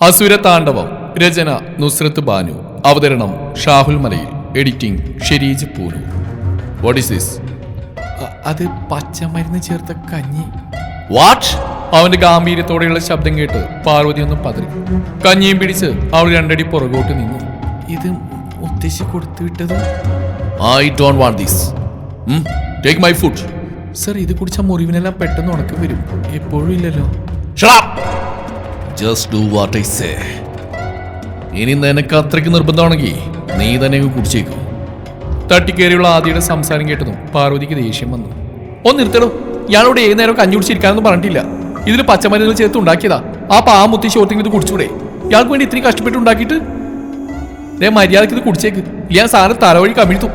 അസുര താണ്ഡവം രചന നുസ്രത്ത് ബാനു. അവതരണം Shahul Malayil. Editing Shereej Poonu. What is this അത് പച്ചമരുന്ന് ചേർത്ത കഞ്ഞി. വാട്ട് അവന്റെ ഗാംഭീര്യത്തോടെയുള്ള ശബ്ദം കേട്ട് പാർവതി ഒന്ന് പതറി. കഞ്ഞിയും പിടിച്ച് അവൾ രണ്ടടി പുറകോട്ട് നിന്നു. ഇത് മുത്തശ്ശി കൊടുത്തു വിട്ടത്? I don't want this take my food sir ഇത് കുടിച്ച മുറിവിനെല്ലാം പെട്ടെന്ന് ഉണക്കം വരും. എപ്പോഴും ഇല്ലല്ലോ. Just do what I say ഇനി നിനക്ക് അത്രയ്ക്ക് നിർബന്ധമാണെങ്കിൽ നീ തന്നെ കുടിച്ചേക്കും. തട്ടിക്കേറിയുള്ള ആദിയുടെ സംസാരം കേട്ടതും പാർവതിക്ക് ദേഷ്യം വന്നു. ഒന്ന് നിർത്തടോ. ഇയാളോട് ഏത് നേരം കഞ്ഞി കുടിച്ചിരിക്കാനൊന്നും പറഞ്ഞിട്ടില്ല. ഇതിൽ പച്ചമരുന്നുകൾ ചേർത്ത് ഉണ്ടാക്കിയതാ. ആ പാമുത്തി ഷോർട്ടിങ് ഇത് കുടിച്ചൂടെ. ഇയാൾക്ക് വേണ്ടി ഇത്രയും കഷ്ടപ്പെട്ട് ഉണ്ടാക്കിയിട്ട്? ദേ മര്യാദയ്ക്ക് ഇത് കുടിച്ചേക്ക്. ഞാൻ സാധനം തലവഴി കമിഴ്ത്തു.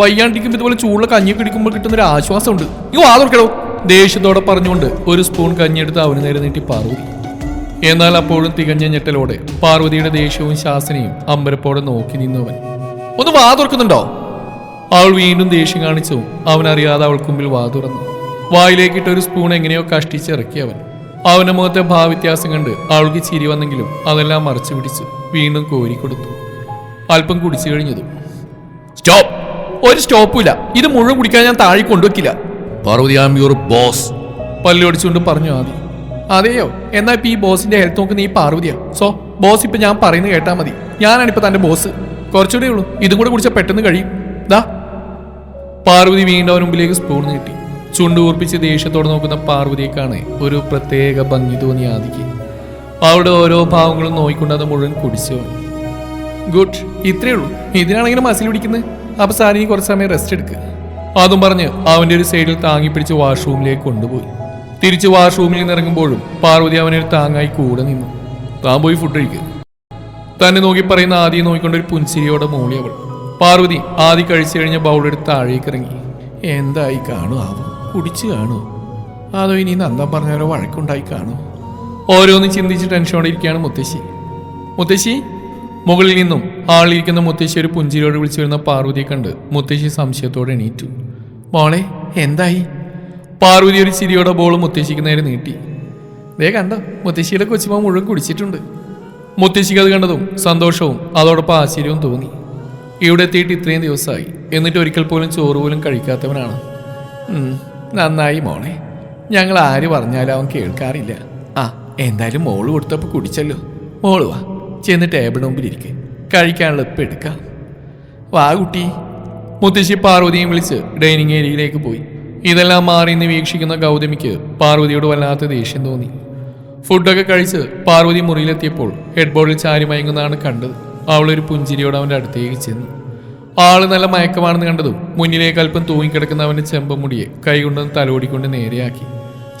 വയ്യാണ്ടിരിക്കുമ്പോൾ ഇതുപോലെ ചൂടുള്ള കഞ്ഞിയൊക്കെ ഇടിക്കുമ്പോൾ കിട്ടുന്ന ഒരു ആശ്വാസമുണ്ട് ആ തുറക്കടോ. ദേഷ്യത്തോടെ പറഞ്ഞുകൊണ്ട് ഒരു സ്പൂൺ കഞ്ഞിയെടുത്ത് അവന് നേരെ നീട്ടി പാർവതി. എന്നാൽ അപ്പോഴും തികഞ്ഞ ഞെട്ടലോടെ പാർവതിയുടെ ദേഷ്യവും ശാസനയും അമ്പരപ്പോടെ നോക്കി നിന്നവൻ. ഒന്ന് വാ തുറക്കുന്നുണ്ടോ? അവൾ വീണ്ടും ദേഷ്യം കാണിച്ചു. അവൻ അറിയാതെ അവൾക്ക് മുമ്പിൽ വാ തുറന്നു. വായിലേക്കിട്ട് ഒരു സ്പൂൺ എങ്ങനെയോ കഷ്ടിച്ചിറക്കി അവൻ അവന്റെ മുഖത്തെ ഭാവവ്യത്യാസം കണ്ട് അവൾക്ക് ചിരി വന്നെങ്കിലും അതെല്ലാം മറച്ചു പിടിച്ചു വീണ്ടും കോരി കൊടുത്തു. അല്പം കുടിച്ചു കഴിഞ്ഞതും സ്റ്റോപ്പ്! ഒരു സ്റ്റോപ്പില്ല ഇത് മുഴുവൻ കുടിക്കാൻ ഞാൻ താഴെ കൊണ്ടുവെക്കില്ല പാർവതി ആം യുവർ ബോസ് പല്ലൊടിച്ചുകൊണ്ട് പറഞ്ഞു ആദ്യം അതെയോ? എന്നാ ഇപ്പൊ ഈ ബോസിന്റെ ഹെൽത്ത് നോക്കുന്ന ഈ പാർവതിയാ. സോ ബോസ് ഇപ്പൊ ഞാൻ പറയുന്നത് കേട്ടാ മതി. ഞാനാണ് ഇപ്പൊ തന്റെ ബോസ് കുറച്ചുകൂടെ ഉള്ളൂ. ഇതും കൂടെ കുടിച്ചാൽ പെട്ടെന്ന് കഴിയും. ദാ. പാർവതി വീണ്ടും അവൻ മുമ്പിലേക്ക് സ്പൂൺ നീട്ടി. ചുണ്ടുകൂർപ്പിച്ച് ദേഷ്യത്തോടെ നോക്കുന്ന പാർവതിയേക്കാണ് ഒരു പ്രത്യേക ഭംഗി തോന്നി ആദിക്ക്. അവളുടെ ഓരോ ഭാവങ്ങളും നോയിക്കൊണ്ട് അത് മുഴുവൻ കുടിച്ചു. ഗുഡ് ഇത്രയേ ഉള്ളൂ. ഇതിനാണെങ്കിൽ മസിൽ പിടിക്കുന്നത് അപ്പൊ സാരി കുറച്ച് സമയം റെസ്റ്റ് എടുക്കുക അതും പറഞ്ഞ് അവന്റെ ഒരു സൈഡിൽ താങ്ങി പിടിച്ച് വാഷ്റൂമിലേക്ക് കൊണ്ടുപോയി. തിരിച്ച് വാഷ്റൂമിൽ നിന്ന് ഇറങ്ങുമ്പോഴും പാർവതി അവനൊരു താങ്ങായി കൂടെ നിന്നു. താൻ പോയി ഫുഡ് കഴിക്കുക തന്നെ നോക്കി പറയുന്ന ആദ്യം നോക്കിക്കൊണ്ട് ഒരു പുൻസിരിയോടെ മൂളി അവൾ. പാർവതി ആദ്യ കഴിച്ചു കഴിഞ്ഞ ബൗളെടുത്ത് താഴേക്ക് ഇറങ്ങി. എന്തായി കാണും ആവും കുടിച്ചു കാണുമോ അതോ ഇനി നന്ദം പറഞ്ഞാലോ വഴക്കുണ്ടായി കാണുമോ ഓരോന്ന് ചിന്തിച്ച് ടെൻഷനോടെ ഇരിക്കുകയാണ് മുത്തശ്ശി. മുത്തശ്ശി മുകളിൽ നിന്നും ആളിരിക്കുന്ന മുത്തശ്ശി ഒരു പുഞ്ചിരിയോട് വിളിച്ചു വരുന്ന പാർവതിയെ കണ്ട് മുത്തശ്ശി സംശയത്തോടെ എണീറ്റു. മോളെ എന്തായി? പാർവതി ഒരു ചിരിയോടെ ബോൾ മുത്തശ്ശിക്ക് നേരെ നീട്ടി. ദേ കണ്ടോ മുത്തശ്ശിയുടെ കൊച്ചുമ മുഴുവൻ കുടിച്ചിട്ടുണ്ട്. മുത്തശ്ശിക്ക് അത് കണ്ടതും സന്തോഷവും അതോടൊപ്പം ആശ്ചര്യവും തോന്നി ഇവിടെ എത്തിയിട്ട് ഇത്രയും ദിവസമായി. എന്നിട്ട് ഒരിക്കൽ പോലും ചോറ് പോലും കഴിക്കാത്തവനാണ്. നന്നായി മോളെ. ഞങ്ങൾ ആര് പറഞ്ഞാലും അവൻ കേൾക്കാറില്ല. ആ എന്തായാലും മോൾ കൊടുത്തപ്പോൾ കുടിച്ചല്ലോ. മോൾ വാ ചെന്ന് ടേബിളിന് മുമ്പിൽ കഴിക്കാനുള്ള ഇപ്പം എടുക്കാം. വാ കുട്ടി. മുത്തശ്ശി പാർവതിയും വിളിച്ച് ഡൈനിങ് ഏരിയയിലേക്ക് പോയി. ഇതെല്ലാം മാറി നിന്ന് വീക്ഷിക്കുന്ന ഗൗതമിക്ക് പാർവതിയോട് വല്ലാത്ത ദേഷ്യം തോന്നി. ഫുഡൊക്കെ കഴിച്ച് പാർവതി മുറിയിലെത്തിയപ്പോൾ ഹെഡ്ബോർഡിൽ ചാരി മയങ്ങുന്നതാണ് കണ്ടത്. അവളൊരു പുഞ്ചിരിയോട് അവന്റെ അടുത്തേക്ക് ചെന്നു. ആൾ നല്ല മയക്കമാണെന്ന് കണ്ടതും മുന്നിലേക്ക് അല്പം തൂങ്ങിക്കിടക്കുന്ന അവന്റെ ചെമ്പമുടിയെ കൈകൊണ്ടൊന്ന് തലോടിക്കൊണ്ട് നേരെയാക്കി.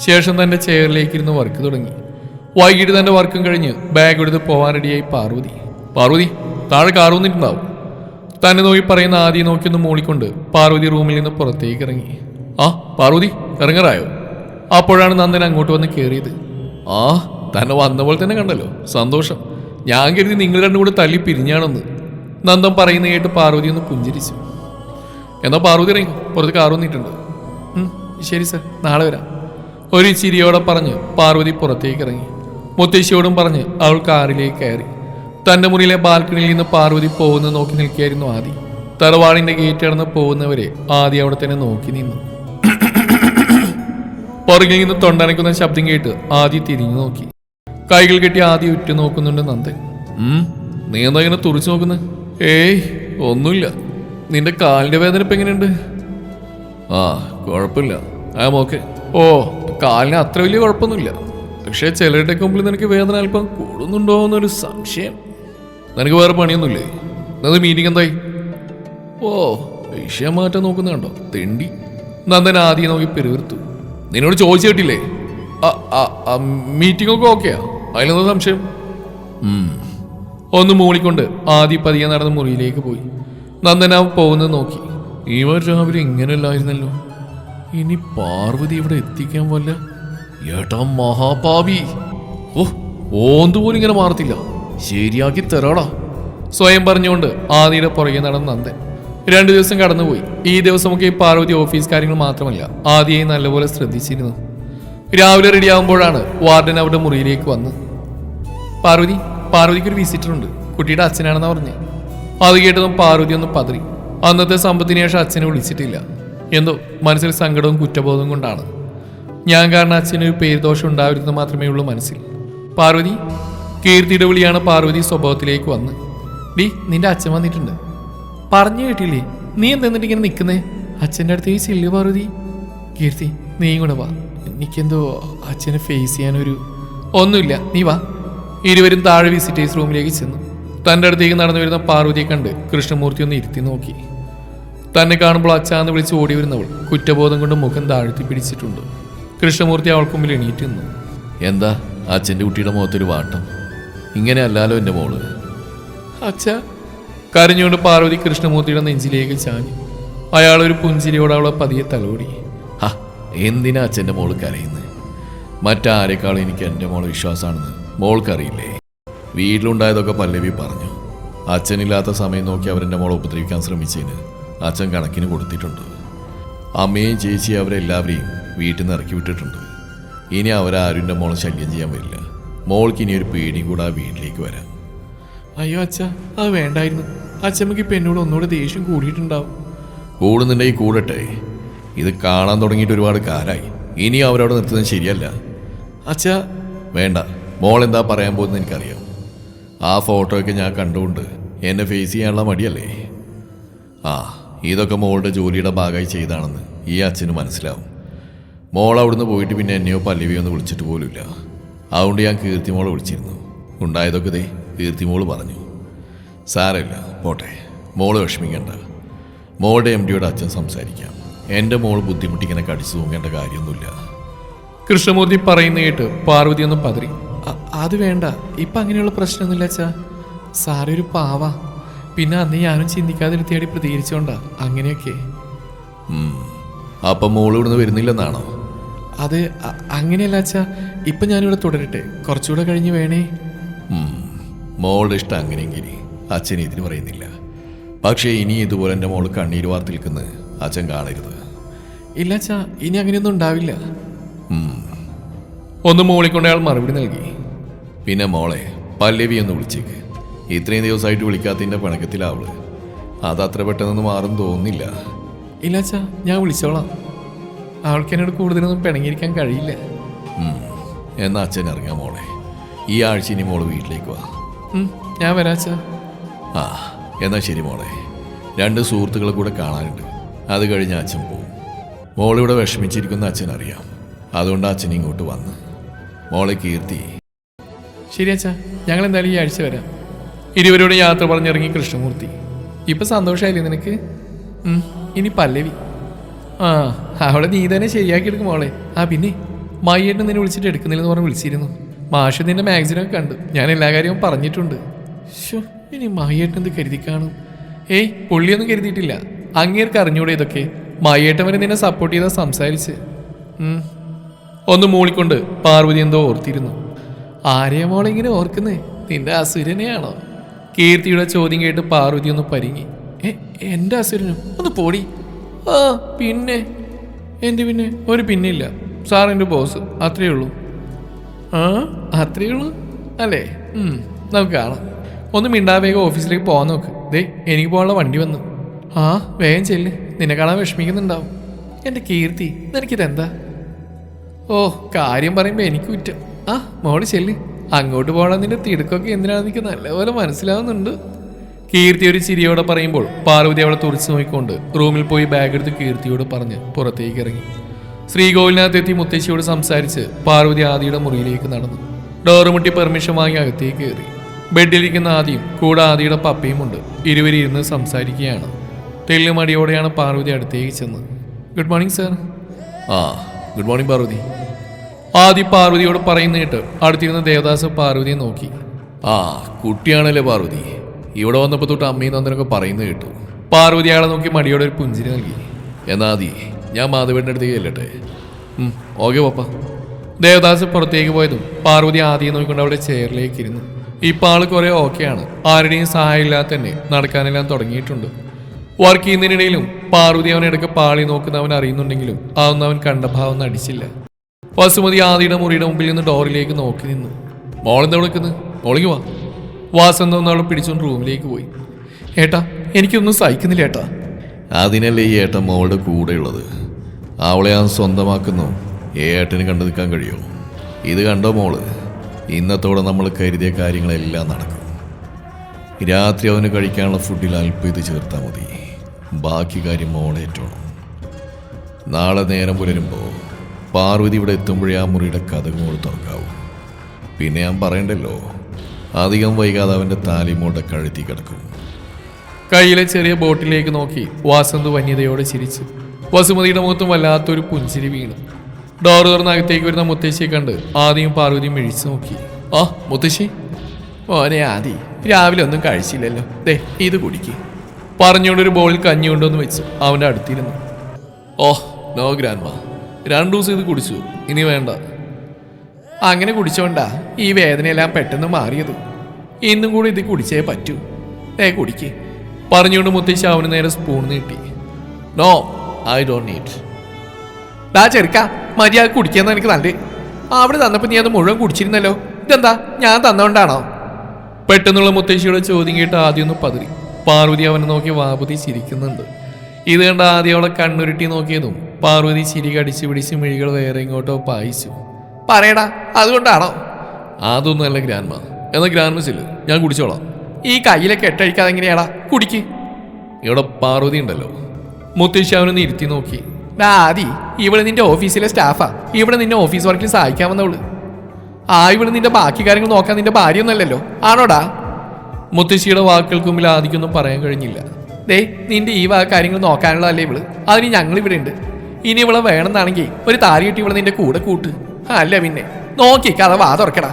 ശേഷം തന്റെ ചെയറിലേക്ക് ഇരുന്ന് വർക്ക് തുടങ്ങി. വൈകിട്ട് തന്റെ വർക്കും കഴിഞ്ഞ് ബാഗ് എടുത്ത് പോവാൻ റെഡിയായി പാർവതി. പാർവതി താഴെ കാറ് വന്നിട്ടുണ്ടാവും. തന്നെ നോക്കി പറയുന്ന ആദ്യം നോക്കിയൊന്ന് മൂളിക്കൊണ്ട് പാർവതി റൂമിൽ നിന്ന് പുറത്തേക്ക് ഇറങ്ങി. ആ പാർവതി ഇറങ്ങറായോ? അപ്പോഴാണ് നന്ദൻ അങ്ങോട്ട് വന്ന് കയറിയത് ആ തന്നെ വന്ന പോലെ തന്നെ കണ്ടല്ലോ. സന്തോഷം. ഞാൻ കരുതി നിങ്ങൾ രണ്ടും കൂടെ തല്ലി പിരിഞ്ഞാണെന്ന്. നന്ദൻ പറയുന്ന കേട്ട് പാർവതി ഒന്ന് പുഞ്ചിരിച്ചു. എന്നാ പാർവതി ഇറങ്ങി പുറത്ത് കാർ വന്നിട്ടുണ്ട്. ശരി സർ നാളെ വരാം. ഒരു ചിരിയോടെ പറഞ്ഞ് പാർവതി പുറത്തേക്ക് ഇറങ്ങി. മുത്തശ്ശിയോടും പറഞ്ഞ് അവൾ കാറിലേക്ക് കയറി. തന്റെ മുറിയിലെ ബാൽക്കണിയിൽ നിന്ന് പാർവതി പോകുന്നത് നോക്കി നിൽക്കുകയായിരുന്നു ആദി. തറവാളിന്റെ ഗേറ്റ് കടന്ന് പോകുന്നവരെ ആദി അവിടെ തന്നെ നോക്കി നിന്നു. പുറകിൽ നിന്ന് തൊണ്ടനക്കുന്ന ശബ്ദം കേട്ട് ആദ്യ തിരിഞ്ഞു നോക്കി. കൈകൾ കെട്ടി ആദ്യം ഉറ്റു നോക്കുന്നുണ്ട് നന്ദൻ നീ എന്താ ഇങ്ങനെ തുറിച്ചു നോക്കുന്നത് ഏയ് ഒന്നുമില്ല. നിന്റെ കാലിന്റെ വേദന ഇപ്പൊ എങ്ങനെയുണ്ട്? ആ കുഴപ്പമില്ല. ആ ഓക്കെ. ഓ കാലിന് അത്ര വലിയ കുഴപ്പമൊന്നുമില്ല. പക്ഷേ ചിലരുടെ മുമ്പിൽ നിനക്ക് വേദന അല്പം കൂടുന്നുണ്ടോ എന്നൊരു സംശയം. നിനക്ക് വേറെ പണിയൊന്നുമില്ലേ? എന്നത് മീറ്റിംഗ് എന്തായി? ഓ വിഷയം മാറ്റാൻ നോക്കുന്നുണ്ടോ തെണ്ടി. നന്ദൻ ആദ്യം നോക്കി പെരുവിർത്തു. നിന്നോട് ചോദിച്ചു കേട്ടില്ലേ മീറ്റിംഗ് ഒക്കെ ഓക്കെയാ അതിലെന്താ സംശയം. ഒന്ന് മൂളിക്കൊണ്ട് ആദ്യം പതിയെ നടന്ന് മുറിയിലേക്ക് പോയി. നന്ദന പോകുന്നത് നോക്കി. ഇവർ രാവിലെ ഇങ്ങനെയല്ലായിരുന്നല്ലോ. ഇനി പാർവതി ഇവിടെ എത്തിക്കാൻ വല്ല ഏട്ടാ മഹാപാവി ഓ ഓന്ത് പോലും ഇങ്ങനെ മാറത്തില്ല. ശരിയാക്കി തരാടാ. സ്വയം പറഞ്ഞുകൊണ്ട് ആദിയുടെ പുറകെ നടന്ന നന്ദൻ. രണ്ടു ദിവസം കടന്നുപോയി. ഈ ദിവസമൊക്കെ പാർവതി ഓഫീസ് കാര്യങ്ങൾ മാത്രമല്ല ആദിയെ നല്ലപോലെ ശ്രദ്ധിച്ചിരുന്നു. രാവിലെ റെഡിയാകുമ്പോഴാണ് വാർഡൻ അവരുടെ മുറിയിലേക്ക് വന്ന് പാർവതി പാർവതിക്ക് ഒരു വിസിറ്റർ ഉണ്ട്. കുട്ടിയുടെ അച്ഛനാണെന്ന് പറഞ്ഞു. അത് കേട്ടതും പാർവതി ഒന്ന് പതറി. അന്നത്തെ സമ്പത്തിന് ശേഷം അച്ഛനെ വിളിച്ചിട്ടില്ല. എന്തോ മനസ്സിൽ സങ്കടവും കുറ്റബോധവും കൊണ്ടാണ്. ഞാൻ കാരണം അച്ഛനൊരു പേരുദോഷം ഉണ്ടാവരുതെന്ന് മാത്രമേ ഉള്ളൂ മനസ്സിൽ. പാർവതി കീർത്തിയുടെ വിളിയാണ് പാർവതി സ്വഭാവത്തിലേക്ക് വന്ന്. ഡി നിന്റെ അച്ഛൻ വന്നിട്ടുണ്ട്. പറഞ്ഞു കേട്ടില്ലേ? നീ എന്തെന്നിട്ട് ഇങ്ങനെ നിൽക്കുന്നേ? അച്ഛന്റെ അടുത്ത് ഈ ചെല്ലു പാർവതി. കീർത്തി നീ കൂടെ വാ. എനിക്കെന്തോ അച്ഛനെ ഫേസ് ചെയ്യാനൊരു ഒന്നുമില്ല. നീ വാ. ഇരുവരും താഴെ വിസിറ്റേഴ്സ് റൂമിലേക്ക് ചെന്നു. തന്റെ അടുത്തേക്ക് നടന്നു വരുന്ന പാർവതിയെ കണ്ട് കൃഷ്ണമൂർത്തി ഒന്ന് ഇരുത്തി നോക്കി. തന്നെ കാണുമ്പോൾ അച്ഛാന്ന് വിളിച്ച് ഓടി വരുന്നവൾ കുറ്റബോധം കൊണ്ട് മുഖം താഴ്ത്തി പിടിച്ചിട്ടുണ്ട്. കൃഷ്ണമൂർത്തി അവൾക്ക് മുമ്പിൽ എണീറ്റ് നിന്നു. എന്താ അച്ഛന്റെ കുട്ടിയുടെ മുഖത്തൊരു വാട്ടം? ഇങ്ങനെ അല്ലാലോ എന്റെ മോൾ? അച്ഛ കരഞ്ഞുകൊണ്ട് പാർവതി കൃഷ്ണമൂർത്തിയുടെ നെഞ്ചിലേക്ക് ചാഞ്ഞു. അയാൾ ഒരു പുഞ്ചിരിയോടെ അവളെ പതിയെ തലോടി. ഹ എന്തിനാ അച്ഛന്റെ മോൾക്ക് കരയുന്നത് മറ്റാരെക്കാളും എനിക്ക് എന്റെ മോളെ വിശ്വാസമാണെന്ന് മോൾക്കറിയില്ലേ? വീട്ടിലുണ്ടായതൊക്കെ പല്ലവി പറഞ്ഞു. അച്ഛനില്ലാത്ത സമയം നോക്കി അവരെന്റെ മോളെ ഉപദ്രവിക്കാൻ ശ്രമിച്ചതിന് അച്ഛൻ കണക്കിന് കൊടുത്തിട്ടുണ്ട്. അമ്മയും ചേച്ചി അവരെല്ലാവരെയും വീട്ടിൽ നിന്ന് ഇറക്കി വിട്ടിട്ടുണ്ട്. ഇനി അവരാരും എന്റെ മോളെ ശല്യം ചെയ്യാൻ വരില്ല. മോൾക്ക് ഇനി ഒരു പേടിയും കൂടെ ആ വീട്ടിലേക്ക് വരാം. അയ്യോ അച്ഛ അത് വേണ്ടായിരുന്നു. അച്ഛമ്മക്ക് ഇപ്പൊ എന്നോട് ഒന്നുകൂടെ ദേഷ്യം കൂടിയിട്ടുണ്ടാവും. കൂടുന്നുണ്ടെങ്കിൽ കൂടട്ടെ. ഇത് കാണാൻ തുടങ്ങിയിട്ട് ഒരുപാട് കാലായി. ഇനി അവരവിടെ നിർത്തുന്നത് ശരിയല്ല. അച്ഛ. വേണ്ട. മോൾ എന്താ പറയാൻ പോകുന്നത് എനിക്കറിയാം. ആ ഫോട്ടോയൊക്കെ ഞാൻ കണ്ടുകൊണ്ട് എന്നെ ഫേസ് ചെയ്യാനുള്ള മടിയല്ലേ? ആ ഇതൊക്കെ മോളുടെ ജോലിയുടെ ഭാഗമായി ചെയ്താണെന്ന് ഈ അച്ഛന് മനസ്സിലാവും. മോൾ അവിടുന്ന് പോയിട്ട് പിന്നെ എന്നെയോ പല്ലവിയോ ഒന്ന് വിളിച്ചിട്ട് പോലുമില്ല. അതുകൊണ്ട് ഞാൻ കീർത്തി മോളെ വിളിച്ചിരുന്നു. ഉണ്ടായതൊക്കെ ദേ. കീർത്തിമോൾ പറഞ്ഞു. സാരമില്ല പോട്ടെ. മോൾ വിഷമിക്കേണ്ട. മോളുടെ എം ഡിയുടെ അച്ഛൻ സംസാരിക്കാം. എന്റെ മോൾ ബുദ്ധിമുട്ടിങ്ങനെ കടിച്ചു തൂങ്ങേണ്ട കാര്യമൊന്നുമില്ല. കൃഷ്ണമൂർത്തി പറയുന്ന കേട്ട് പാർവതി ഒന്ന് പതറി. "അ- അത് വേണ്ട. ഇപ്പം അങ്ങനെയുള്ള പ്രശ്നമൊന്നുമില്ല അച്ഛാ. സാറൊരു ഒരു പാവ. പിന്നെ അന്ന് ഞാനും ചിന്തിക്കാതിരുത്തിയാടി പ്രതികരിച്ചോണ്ടാ. അങ്ങനെയൊക്കെ. അപ്പം മോൾ ഇവിടുന്ന് വരുന്നില്ലെന്നാണോ? അത് അങ്ങനെയല്ല അച്ഛാ. ഇപ്പം ഞാനിവിടെ തുടരട്ടെ. കുറച്ചുകൂടെ കഴിഞ്ഞ് വേണേ. ഉം. മോളുടെ ഇഷ്ടം അങ്ങനെയെങ്കിൽ അച്ഛൻ ഇതിന് പറയുന്നില്ല. പക്ഷേ ഇനി ഇതുപോലെ എന്റെ മോൾ കണ്ണീര് വാർത്ത് നിൽക്കുന്നത് അച്ഛൻ കാണരുത്. ഇല്ല അച്ഛാ ഇനി അങ്ങനെയൊന്നും ഉണ്ടാവില്ല. ഒന്ന് മോളിക്കൊണ്ട് അയാൾ മറുപടി നൽകി. പിന്നെ മോളെ പല്ലവി ഒന്ന് വിളിച്ചേക്ക്. ഇത്രയും ദിവസമായിട്ട് വിളിക്കാത്തതിന്റെ പിണക്കത്തിലാവൾ അത് അത്ര പെട്ടെന്നൊന്നും മാറും തോന്നുന്നില്ല. ഇല്ല അച്ഛാ ഞാൻ വിളിച്ചോളാം. അവൾക്ക് എന്നോട് കൂടുതലൊന്നും പിണങ്ങിയിരിക്കാൻ കഴിയില്ല. എന്നാ അച്ഛൻ ഇറങ്ങാം മോളെ. ഈ ആഴ്ച ഇനി മോൾ വീട്ടിലേക്ക് വാ. ഞാൻ വരാച്ച ആ എന്നാ ശരി മോളെ. രണ്ട് സുഹൃത്തുക്കളെ കൂടെ കാണാനുണ്ട്. അത് കഴിഞ്ഞ് അച്ഛൻ പോവും. മോളിവിടെ വിഷമിച്ചിരിക്കുന്ന അച്ഛൻ അറിയാം. അതുകൊണ്ട് അച്ഛൻ ഇങ്ങോട്ട് വന്ന്. മോളെ കീർത്തി. ശരി അച്ഛാ. ഞങ്ങൾ എന്തായാലും ഈ ആഴ്ച വരാം. ഇരുവരോട് യാത്ര പറഞ്ഞിറങ്ങി കൃഷ്ണമൂർത്തി. ഇപ്പൊ സന്തോഷമായില്ലേ നിനക്ക്? ഇനി പല്ലവി. ആ അവളെ നീ തന്നെ ശരിയാക്കി എടുക്കും മോളെ. ആ പിന്നെ മയ്യേട്ടൻ നിന്നെ വിളിച്ചിട്ട് എടുക്കുന്നില്ലെന്ന് പറഞ്ഞ് വിളിച്ചിരുന്നു. മാഷ് നിന്റെ മാഗസിനൊക്കെ കണ്ടു. ഞാൻ എല്ലാ കാര്യവും പറഞ്ഞിട്ടുണ്ട്. ഷോ ഇനി മയ്യേട്ടൻ എന്ത് കരുതി കാണും? ഏയ് പുള്ളിയൊന്നും കരുതിയിട്ടില്ല. അങ്ങേർക്ക് അറിഞ്ഞൂടെ ഇതൊക്കെ? മായേട്ടൻ വരെ നിന്നെ സപ്പോർട്ട് ചെയ്താൽ സംസാരിച്ച്. ഒന്ന് മൂളിക്കൊണ്ട് പാർവതി എന്തോ ഓർത്തിരുന്നു. ആരെയാ മോളെ ഇങ്ങനെ ഓർക്കുന്നേ? നിന്റെ അസുരനെയാണോ? കീർത്തിയുടെ ചോദ്യം കേട്ട് പാർവതി ഒന്ന് പരിങ്ങി. ഏ എന്റെ അസുരനും? ഒന്ന് പോടി. ആ പിന്നെ? എന്റെ പിന്നെ? ഒരു പിന്നില്ല. സാർ എന്റെ ബോസ് അത്രയേ ഉള്ളൂ. ആ? അത്രയേ ഉള്ളൂ? അല്ലേ? നമുക്ക് കാണാം. ഒന്ന് മിണ്ടാ വേഗം ഓഫീസിലേക്ക് പോകാൻ നോക്ക്. ദേ എനിക്ക് പോകാനുള്ള വണ്ടി വന്നു. ആ വേഗം ചെല്ല്. നിന്നെ കാണാൻ വിഷമിക്കുന്നുണ്ടാവും. എന്റെ കീർത്തി നിനക്കിതെന്താ? ഓ കാര്യം പറയുമ്പോൾ എനിക്ക് കുറ്റം. ആ മോൾ ചെല്ല്. അങ്ങോട്ട് പോകണം നിന്റെ തിടുക്കൊക്കെ എന്തിനാണെന്ന് എനിക്ക് നല്ലപോലെ മനസ്സിലാവുന്നുണ്ട്. കീർത്തി ഒരു ചിരിയോടെ പറയുമ്പോൾ പാർവതി അവളെ തുറച്ചു നോക്കിക്കൊണ്ട് റൂമിൽ പോയി ബാഗ് എടുത്ത് കീർത്തിയോട് പറഞ്ഞ് പുറത്തേക്ക് ഇറങ്ങി. ശ്രീകോവിലിനകത്തെത്തി മുത്തശ്ശിയോട് സംസാരിച്ച് പാർവതി ആദിയുടെ മുറിയിലേക്ക് നടന്നു. ഡോറുമുട്ടി പെർമിഷൻ വാങ്ങി അകത്തേക്ക് കയറി. ബെഡിലിരിക്കുന്ന ആദിയും കൂടെ ആദിയുടെ പപ്പയും ഉണ്ട്. ഇരുവരും ഇരുന്ന് സംസാരിക്കുകയാണ്. തെല്ലുമടിയോടെയാണ് പാർവതി അടുത്തേക്ക് ചെന്നത്. ഗുഡ് മോർണിംഗ് സർ ആ ഗുഡ് മോർണിംഗ് പാർവതി. ആദി പാർവതിയോട് പറയുന്നിട്ട് അടുത്തിരുന്ന ദേവദാസ് പാർവതിയെ നോക്കി. ആ കുട്ടിയാണല്ലേ പാർവതി? ഇവിടെ വന്നപ്പോൾ തൊട്ട് അമ്മയും നന്ദനൊക്കെ പറയുന്നത് കേട്ടു. പാർവതി അയാളെ നോക്കി മടിയോടെ ഒരു പുഞ്ചിരി നൽകി. എന്നാ മതി ഞാൻ മാധവേടിന്റെ അടുത്തേക്ക് ചെല്ലട്ടെ. ഓക്കെ പപ്പ. ദേവദാസ് പുറത്തേക്ക് പോയതും പാർവതി ആദ്യം നോക്കിക്കൊണ്ട് അവിടെ ചെയറിലേക്ക് ഇരുന്നു. ഇപ്പൊ ആൾ കുറെ ഓക്കെയാണ് ആരുടെയും സഹായം ഇല്ലാതെ തന്നെ നടക്കാനെല്ലാം തുടങ്ങിയിട്ടുണ്ട്. വർക്ക് ചെയ്യുന്നതിനിടയിലും പാർവതി അവൻ ഇടയ്ക്ക് പാളി നോക്കുന്ന അവൻ അറിയുന്നുണ്ടെങ്കിലും അതൊന്നും അവൻ കണ്ട ഭാവം നടിച്ചില്ല. വസുമതി ആദിയുടെ മുറിയുടെ മുമ്പിൽ നിന്ന് ഡോറിലേക്ക് നോക്കി നിന്നു. മോളെന്താ വിളിക്കുന്നത് മോളിക്ക് വാ. വാസന്ത ഒന്ന് അവളെ പിടിച്ചുകൊണ്ട് റൂമിലേക്ക് പോയി. ഏട്ടാ എനിക്കൊന്നും സഹിക്കുന്നില്ല ഏട്ടാ. അതിനല്ലേ ഈ ഏട്ടൻ മോളുടെ കൂടെയുള്ളത്? അവളെ ഞാൻ സ്വന്തമാക്കുന്നു. ഏട്ടന് കണ്ടു നിൽക്കാൻ കഴിയുമോ ഇത് കണ്ടോ മോൾ? ഇന്നത്തോടെ നമ്മൾ കരുതിയ കാര്യങ്ങളെല്ലാം നടക്കും. രാത്രി അവന് കഴിക്കാനുള്ള ഫുഡിൽ അല്പം ഇത് ചേർത്താൽ മതി. ബാക്കി കാര്യം മോളെ ഏറ്റോണം നാളെ നേരം പുലരുമ്പോൾ പാർവതി ഇവിടെ എത്തുമ്പോഴേ ആ മുറിയുടെ കഥകൾ മോൾ തുറക്കാവും. പിന്നെ ഞാൻ പറയണ്ടല്ലോ അധികം വൈകാതെ അവന്റെ താലിമോടെ കഴുത്തി കിടക്കും. കയ്യിലെ ചെറിയ ബോട്ടിലേക്ക് നോക്കി വാസന്ത് വന്യതയോടെ ചിരിച്ചു. വസുമതിയുടെ മുഖത്തും വല്ലാത്തൊരു പുഞ്ചിരി വീണു. ഡോർ തുറന്ന് അകത്തേക്ക് വരുന്ന മുത്തശ്ശിയെ കണ്ട് ആദ്യം പാർവതിയും മിഴിച്ചു നോക്കി. ആ മുത്തശ്ശി? ഓനെ ആദി രാവിലെ ഒന്നും കഴിച്ചില്ലല്ലോ. ദേ ഇത് കുടിക്ക്. പറഞ്ഞുകൊണ്ടൊരു ബോളിൽ കഞ്ഞി കൊണ്ടുവന്ന് വെച്ചു അവന്റെ അടുത്തിരുന്നു. Oh no grandma. രണ്ടു ദിവസം ഇത് കുടിച്ചു. ഇനി വേണ്ട. അങ്ങനെ കുടിച്ചോണ്ടാ. ഈ വേദനയെല്ലാം പെട്ടെന്ന് മാറിയത്. ഇന്നും കൂടി ഇത് കുടിച്ചേ പറ്റൂ. ഏ കുടിക്ക്. പറഞ്ഞുകൊണ്ട് മുത്തശ്ശി അവന് നേരെ സ്പൂൺ നീട്ടി. നോ ഐ ഡോണ്ട് നീഡ് ഡാ ചെറുക്ക മര്യാദ കുടിക്കാന്ന് എനിക്ക് നല്ലത്. അവിടെ തന്നപ്പോൾ നീ അത് മുഴുവൻ കുടിച്ചിരുന്നല്ലോ. ഇതെന്താ? ഞാൻ തന്നോണ്ടാണോ? പെട്ടെന്നുള്ള മുത്തശ്ശിയുടെ ചോദ്യം കേട്ട് ആദ്യം ഒന്ന് പതിരി. പാർവതി അവനെ നോക്കി വാപതി ചിരിക്കുന്നുണ്ട്. ഇത് കണ്ട് ആദ്യം അവളെ കണ്ണുരുട്ടി നോക്കിയതും പാർവതി ചിരി കടിച്ചു പിടിച്ച് മിഴികൾ വേറെ ഇങ്ങോട്ടോ പായിച്ചു. പറയടാ അതുകൊണ്ടാണോ? അതൊന്നുമല്ല ഗ്രാൻമ എന്നാ ഗ്രാൻമ ചെല്ലു ഞാൻ കുടിച്ചോളാം. ഈ കയ്യിലെ കെട്ടഴിക്കാതെ എങ്ങനെയാടാ? കുടിക്ക്. ഇവിടെ പാർവതി ഉണ്ടല്ലോ. മുത്തശ്ശി അവനൊന്ന് ഇരുത്തി നോക്കി. ആദി ഇവിടെ നിന്റെ ഓഫീസിലെ സ്റ്റാഫാ. ഇവിടെ നിന്നെ ഓഫീസ് വർക്കിൽ സഹായിക്കാമെന്നവൾ ആ ഇവിടെ നിന്റെ ബാക്കി കാര്യങ്ങൾ നോക്കാൻ നിന്റെ ഭാര്യ ഒന്നല്ലല്ലോ ആണോടാ? മുത്തശ്ശിയുടെ വാക്കുകൾക്ക് മുമ്പിൽ ആദിക്കൊന്നും പറയാൻ കഴിഞ്ഞില്ല. ദേ നിന്റെ ഈ വക കാര്യങ്ങൾ നോക്കാനുള്ളതല്ലേ ഇവൾ? അതിന് ഞങ്ങൾ ഇവിടെ ഉണ്ട്. ഇനി ഇവളെ വേണമെന്നാണെങ്കിൽ ഒരു താരി കെട്ടി ഇവളെ നിന്റെ കൂടെ കൂട്ട്. അല്ല പിന്നെ നോക്കി കഥ വാ തുറക്കടാ.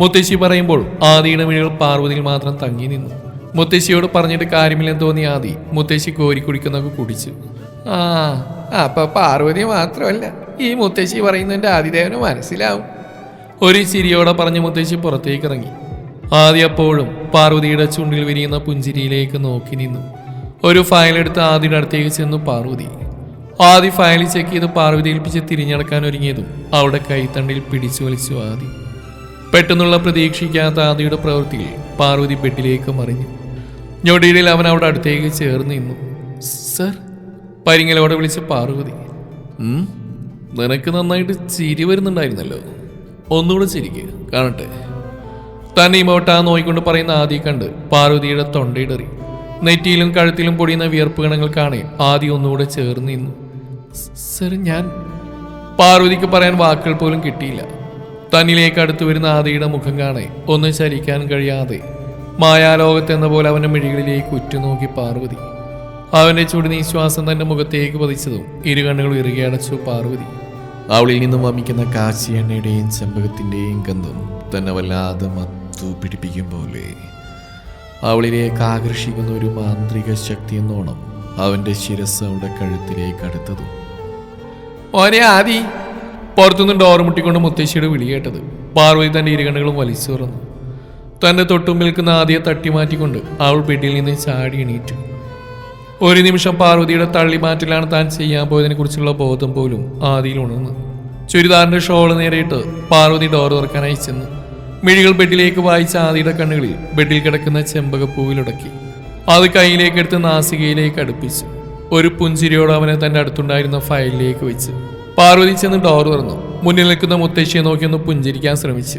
മുത്തശ്ശി പറയുമ്പോൾ ആദിയുടെ മിഴികൾ പാർവതിയിൽ മാത്രം തങ്ങി നിന്നു. മുത്തശ്ശിയോട് പറഞ്ഞിട്ട് കാര്യമില്ലെന്ന് തോന്നി ആദി. മുത്തശ്ശി കോരി കുടിക്കുന്നൊക്കെ കുടിച്ചു. ആ അപ്പൊ പാർവതി മാത്രമല്ല ഈ മുത്തശ്ശി പറയുന്നതിന്റെ ആദിദേവന് മനസ്സിലാവും. ഒരു ചിരിയോടെ പറഞ്ഞ് മുത്തശ്ശി പുറത്തേക്ക് ഇറങ്ങി ആദ്യ അപ്പോഴും പാർവതിയുടെ ചുണ്ടിൽ വിരിയുന്ന പുഞ്ചിരിയിലേക്ക് നോക്കി നിന്നു. ഒരു ഫയൽ എടുത്ത് ആദിയുടെ അടുത്തേക്ക് ചെന്നു പാർവതി. ആദി ഫയൽ ചെക്ക് ചെയ്ത് പാർവതി ഏൽപ്പിച്ച് തിരിഞ്ഞടക്കാൻ ഒരുങ്ങിയതും അവിടെ കൈത്തണ്ടിൽ പിടിച്ചു വലിച്ചു ആദി. പെട്ടെന്നുള്ള പ്രതീക്ഷിക്കാത്ത ആദിയുടെ പ്രവൃത്തിയിൽ പാർവതി ബെഡിലേക്ക് മറിഞ്ഞു. ഞൊടിയിൽ അവൻ അവിടെ അടുത്തേക്ക് ചേർന്ന് നിന്നു. സർ പരിങ്ങലോടെ വിളിച്ച് പാർവതി. "ഉം, നിനക്ക് നന്നായിട്ട് ചിരി വരുന്നുണ്ടായിരുന്നല്ലോ. ഒന്നുകൂടെ ചിരിക്കുക കാണട്ടെ. തന്നെ ഇമോട്ടാ നോയിക്കൊണ്ട് പറയുന്ന ആദി കണ്ട് പാർവതിയുടെ തൊണ്ടയിടറി നെറ്റിയിലും കഴുത്തിലും പൊടിയുന്ന വിയർപ്പ് കണങ്ങൾ കാണേ ആദി ഒന്നുകൂടെ ചേർന്ന് നിന്നു. സർ ഞാൻ പാർവതിക്ക് പറയാൻ വാക്കുകൾ പോലും കിട്ടിയില്ല. തന്നിലേക്ക് അടുത്തു വരുന്ന ആദിയുടെ മുഖം കാണെ ഒന്ന് ശരിക്കാൻ കഴിയാതെ മായാലോകത്തെന്ന പോലെ അവന്റെ മിഴികളിലേക്ക് ഉറ്റുനോക്കി പാർവതി. അവന്റെ ചുടി നിശ്വാസം തന്റെ മുഖത്തേക്ക് പതിച്ചതും ഇരു കണ്ണുകൾ ഇറുകിയടച്ചു പാർവതി. അവളിൽ നിന്നും വമിക്കുന്ന കാശി എണ്ണയുടെയും ചെമ്പകത്തിന്റെയും ഗന്ധം തന്നെ വല്ലാതെ മത്തു പിടിപ്പിക്കും പോലെ. അവളിലേക്ക് ആകർഷിക്കുന്ന ഒരു മാന്ത്രിക ശക്തി എന്നോണം അവന്റെ ശിരസ് അവളുടെ കഴുത്തിലേക്ക് അടുത്തതും. ഓനെ ആദി പുറത്തുനിന്ന് ഡോർ മുട്ടിക്കൊണ്ട് മുത്തശ്ശിയുടെ വിളി കേട്ടത്. പാർവതി തന്റെ ഇരുകണ്ണുകളും വലിച്ചു തുറന്നു തന്റെ തൊട്ടുമ്പിൽ നിൽക്കുന്ന ആദിയെ തട്ടിമാറ്റിക്കൊണ്ട് അവൾ ബെഡിൽ നിന്ന് ചാടി എണീറ്റു. ഒരു നിമിഷം പാർവതിയുടെ തള്ളിമാറ്റിലാണ് താൻ ചെയ്യാൻ പോയതിനെ കുറിച്ചുള്ള ബോധം പോലും ആദിയിൽ ഉണർന്നു ചുരിദാറിന്റെ ഷോൾ നേരിട്ട് പാർവതി ഡോർ തുറക്കാനായി ചെന്നു. മിഴികൾ ബെഡിലേക്ക് വായിച്ച ആദിയുടെ കണ്ണുകളിൽ ബെഡിൽ കിടക്കുന്ന ചെമ്പകപ്പൂവിലുടക്കി അത് കയ്യിലേക്ക് എടുത്ത് നാസികയിലേക്ക് അടുപ്പിച്ചു. ഒരു പുഞ്ചിരിയോട് അവനെ തന്റെ അടുത്തുണ്ടായിരുന്ന ഫയലിലേക്ക് വെച്ച്. പാർവതി ചെന്ന് ഡോർ തുറന്നു. മുന്നിൽ നിൽക്കുന്ന മുത്തശ്ശിയെ നോക്കിയൊന്ന് പുഞ്ചിരിക്കാൻ ശ്രമിച്ചു.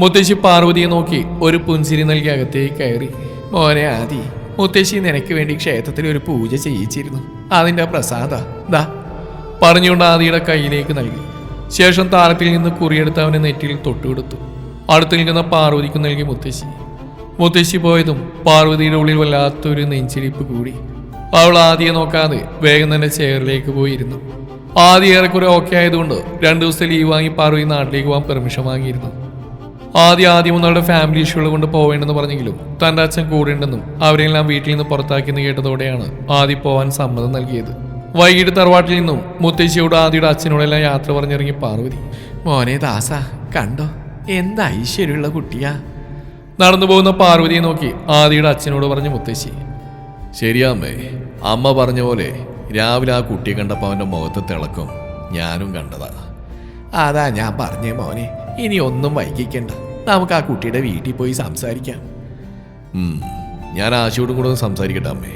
മുത്തശ്ശി പാർവതിയെ നോക്കി ഒരു പുഞ്ചിരി നൽകി അകത്തേക്ക് കയറി. മോനെ ആദി മുത്തശ്ശി നിനക്ക് വേണ്ടി ക്ഷേത്രത്തിൽ ഒരു പൂജ ചെയ്യിച്ചിരുന്നു. അതിന്റെ പ്രസാദ. ദാ പറഞ്ഞുകൊണ്ട് ആദിയുടെ കയ്യിലേക്ക് നൽകി. ശേഷം താരത്തിൽ നിന്ന് കുറിയെടുത്ത് അവനെ നെറ്റിയിൽ തൊട്ടുകൊടുത്തു. അടുത്ത് നിൽക്കുന്ന പാർവതിക്ക് നൽകി മുത്തശ്ശി. മുത്തശ്ശി പോയതും പാർവതിയുടെ ഉള്ളിൽ വല്ലാത്തൊരു നെഞ്ചിരിപ്പ് കൂടി. അവൾ ആദ്യം നോക്കാതെ വേഗം തന്നെ ചെയറിലേക്ക് പോയിരുന്നു. ആദ്യം ഏറെക്കുറെ ഓക്കെ ആയതുകൊണ്ട് രണ്ടു ദിവസത്തെ ലീവ് വാങ്ങി പാർവതി നാട്ടിലേക്ക് പോകാൻ പെർമിഷൻ വാങ്ങിയിരുന്നു. ആദ്യം ആദ്യം ഒന്നവളുടെ ഫാമിലി ഇഷ്യൂകൾ കൊണ്ട് പോവേണ്ടെന്ന് പറഞ്ഞെങ്കിലും തന്റെ അച്ഛൻ കൂടെ ഉണ്ടെന്നും അവരെല്ലാം വീട്ടിൽ നിന്ന് പുറത്താക്കിയെന്ന് കേട്ടതോടെയാണ് ആദ്യം പോവാൻ സമ്മതം നൽകിയത്. വൈകിട്ട് തറവാട്ടിൽ നിന്നും മുത്തശ്ശിയോട് ആദിയുടെ അച്ഛനോടെല്ലാം യാത്ര പറഞ്ഞിറങ്ങി പാർവതി മോനെ ദാസ കണ്ടോ? എന്താ ഐശ്വര്യമുള്ള കുട്ടിയാ? നടന്നു പോകുന്ന പാർവതിയെ നോക്കി ആദിയുടെ അച്ഛനോട് പറഞ്ഞു മുത്തശ്ശി ശരിയാമ്മേ അമ്മ പറഞ്ഞ പോലെ രാവിലെ ആ കുട്ടിയെ കണ്ടപ്പോൾ അവന്റെ മുഖത്ത് തിളക്കം ഞാനും കണ്ടതാ. അതാ ഞാൻ പറഞ്ഞേ മോനെ ഇനി ഒന്നും വൈകിക്കണ്ട. നമുക്ക് ആ കുട്ടിയുടെ വീട്ടിൽ പോയി സംസാരിക്കാം. ഞാൻ ആശയോടും കൂടെ ഒന്ന് സംസാരിക്കട്ടെ അമ്മേ.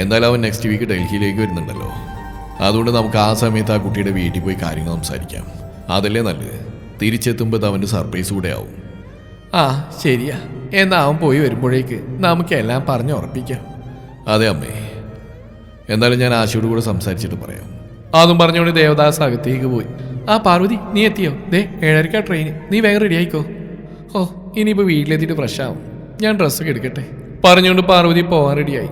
എന്തായാലും അവൻ നെക്സ്റ്റ് വീക്ക് ഡൽഹിയിലേക്ക് വരുന്നുണ്ടല്ലോ. അതുകൊണ്ട് നമുക്ക് ആ സമയത്ത് ആ കുട്ടിയുടെ വീട്ടിൽ പോയി കാര്യങ്ങൾ സംസാരിക്കാം. അതല്ലേ നല്ലത്? തിരിച്ചെത്തുമ്പോൾ അവന്റെ സർപ്രൈസ് കൂടെ ആവും. ആ ശരിയാ. എന്നാ അവൻ പോയി വരുമ്പോഴേക്ക് നമുക്ക് എല്ലാം പറഞ്ഞ് ഉറപ്പിക്കാം. അതെ അമ്മേ. എന്തായാലും ഞാൻ ആശയോട് കൂടെ സംസാരിച്ചിട്ട് പറയാം. അതും പറഞ്ഞുകൊണ്ട് ദേവദാസ് അകത്തേക്ക് പോയി. ആ പാർവതി നീ എത്തിയോ? ദേ ഏഴരക്കാ ട്രെയിൻ നീ വേഗം റെഡി ആയിക്കോ. ഓ ഇനിയിപ്പോൾ വീട്ടിലെത്തിയിട്ട് ഫ്രഷ് ആവും. ഞാൻ ഡ്രസ്സൊക്കെ എടുക്കട്ടെ. പറഞ്ഞുകൊണ്ട് പാർവതി പോവാൻ റെഡിയായി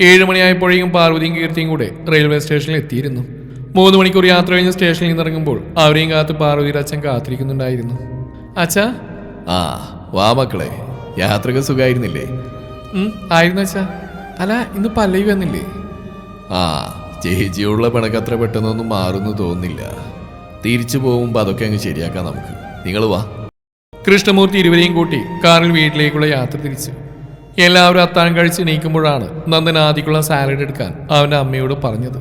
ഏഴ് മണിയായപ്പോഴേക്കും പാർവതിയും കീർത്തിയും കൂടെ റെയിൽവേ സ്റ്റേഷനിൽ എത്തിയിരുന്നു. മൂന്ന് മണിക്കൂർ യാത്ര കഴിഞ്ഞ് സ്റ്റേഷനിൽ നിന്ന് ഇറങ്ങുമ്പോൾ അവരെയും കാത്ത് പാർവതിയുടെ അച്ഛൻ കാത്തിരിക്കുന്നുണ്ടായിരുന്നു. അച്ഛാ? ആ വാ മക്കളെ. യാത്രയ്ക്ക് സുഖമായിരുന്നില്ലേ ആയിരുന്നു അച്ഛാ. അല്ല ഇന്ന് പല്ലവി വന്നില്ലേ? ആ ചേച്ചിയോടുള്ള പിണക്കത്ര പെട്ടെന്നൊന്നും മാറുന്നു തോന്നുന്നില്ല. തിരിച്ചു പോകുമ്പോൾ അതൊക്കെ അങ്ങ് ശരിയാക്കാം നമുക്ക്. നിങ്ങൾ വാ. കൃഷ്ണമൂർത്തി ഇരുവരെയും കൂട്ടി കാറിൽ വീട്ടിലേക്കുള്ള യാത്ര തിരിച്ചു. എല്ലാവരും അത്താഴം കഴിച്ച് നീക്കുമ്പോഴാണ് നന്ദൻ ആദിക്കുള്ള സാലഡ് എടുക്കാൻ അവന്റെ അമ്മയോട് പറഞ്ഞത്.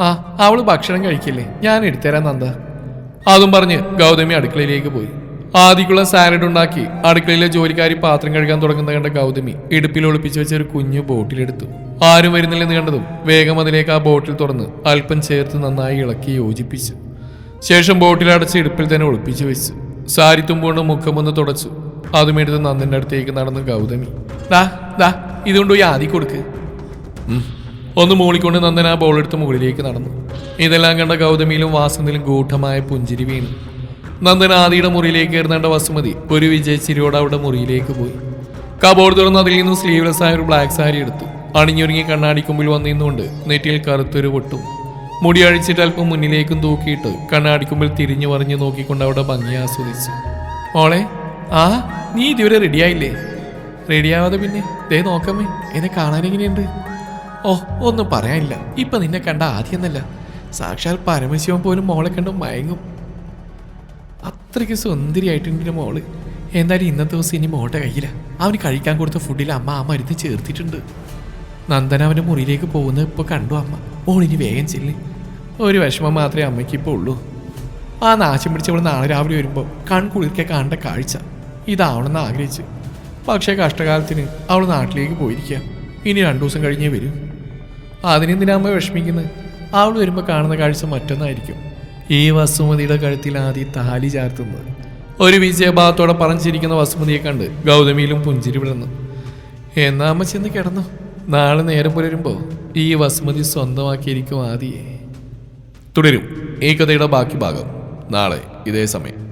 ആ അവൾ ഭക്ഷണം കഴിക്കില്ലേ? ഞാൻ എടുത്തുതരാം നന്ദ. അതും പറഞ്ഞ് ഗൗതമി അടുക്കളയിലേക്ക് പോയി. ആദിക്കുള്ള സാലഡ് ഉണ്ടാക്കി അടുക്കളയിലെ ജോലിക്കാരി പാത്രം കഴുകാൻ തുടങ്ങുന്ന കണ്ട ഗൗതമി ഇടുപ്പിൽ ഒളിപ്പിച്ചു വെച്ച ഒരു കുഞ്ഞു ബോട്ടിലെടുത്തു ആരും വരുന്നില്ലെന്ന് കണ്ടതും വേഗം അതിലേക്ക് ആ ബോട്ടിൽ തുറന്ന് അല്പം ചേർത്ത് നന്നായി ഇളക്കി യോജിപ്പിച്ചു. ശേഷം ബോട്ടിൽ അടച്ച് ഇടുപ്പിൽ തന്നെ ഒളിപ്പിച്ചു വെച്ചു. സാരി തുമ്പുകൊണ്ട് മുഖമൊന്ന് തുടച്ചു. അതും എടുത്ത് നന്ദന്റെ അടുത്തേക്ക് നടന്ന് ഗൗതമി. ദാ ദാ ഇതുകൊണ്ട് പോയി ആദ്യ കൊടുക്ക്. ഒന്ന് മൂളിക്കൊണ്ട് നന്ദൻ ആ ബോൾ എടുത്ത് മുകളിലേക്ക് നടന്നു. ഇതെല്ലാം കണ്ട ഗൗതമിയിലും വാസന്തിലും ഗൂഢമായ പുഞ്ചിരി വീണു. നന്ദൻ ആദിയുടെ മുറിയിലേക്ക് കയറുന്നേണ്ട വസുമതി ഒരു വിജയിച്ചിരിയോടെ അവിടെ മുറിയിലേക്ക് പോയി. കബോർഡ് തുറന്ന് അതിൽ നിന്നും സ്ലീവ്ലെസ് ആയ ഒരു ബ്ലാക്ക് സാരി എടുത്തു. അണിഞ്ഞൊരുങ്ങി കണ്ണാടിക്കുമ്പിൽ വന്നിരുന്നുകൊണ്ട് നെറ്റിയിൽ കറുത്തൊരു പൊട്ടും. മുടി അഴിച്ചിട്ട് അല്പം മുന്നിലേക്കും തൂക്കിയിട്ട് കണ്ണാടിക്കുമ്പോൾ തിരിഞ്ഞു പറഞ്ഞു നോക്കിക്കൊണ്ട് അവിടെ ഭംഗി ആസ്വദിച്ചു. മോളെ ആ നീ ഇതുവരെ റെഡിയായില്ലേ റെഡിയാവാതെ പിന്നെ ദേ നോക്കമ്മേ എന്നെ കാണാൻ എങ്ങനെയുണ്ട്? ഓ ഒന്നും പറയാനില്ല. ഇപ്പൊ നിന്നെ കണ്ട ആദ്യമെന്നല്ല സാക്ഷാൽ പരമശിവൻ പോലും മോളെ കണ്ട് മയങ്ങും. അത്രയ്ക്ക് സുന്ദരിയായിട്ടുണ്ട് എന്റെ മോൾ. എന്തായാലും ഇന്നത്തെ ദിവസം ഇനി മോളുടെ കയ്യില. അവന് കഴിക്കാൻ കൊടുത്ത ഫുഡിൽ അമ്മ ആ മരുന്ന് ചേർത്തിട്ടുണ്ട്. നന്ദൻ അവന്റെ മുറിയിലേക്ക് പോകുന്നത് ഇപ്പോൾ കണ്ടു അമ്മ. ഓളിനി വേഗം ചെല്ല്. ഒരു വിഷമം മാത്രമേ അമ്മയ്ക്ക് ഇപ്പോൾ ഉള്ളൂ. ആ നാശം പിടിച്ചവൾ നാളെ രാവിലെ വരുമ്പോൾ കൺകുളിർക്കെ കാണേണ്ട കാഴ്ച. ഇതാവണമെന്ന് ആഗ്രഹിച്ച്. പക്ഷേ കഷ്ടകാലത്തിന് അവൾ നാട്ടിലേക്ക് പോയിരിക്കുക ഇനി രണ്ടു ദിവസം കഴിഞ്ഞേ വരും. അതിനെന്തിനാ അമ്മ വിഷമിക്കുന്നത് അവൾ വരുമ്പോൾ കാണുന്ന കാഴ്ച മറ്റൊന്നായിരിക്കും. ഈ വസുമതിയുടെ കഴുത്തിൽ ആദ്യം താലി ചാർത്തുന്നത്. ഒരു വിജയഭാവത്തോടെ പറഞ്ഞിരിക്കുന്ന വസുമതിയെ കണ്ട് ഗൗതമിയിലും പുഞ്ചിരി വിടുന്നു എന്നാ അമ്മ ചെന്ന് കിടന്നു? നാളെ നേരം പുലരുമ്പോൾ ഈ വസുമതി സ്വന്തമാക്കിയിരിക്കും ആദിയെ. തുടരും. ഈ കഥയുടെ ബാക്കി ഭാഗം നാളെ ഇതേ സമയം.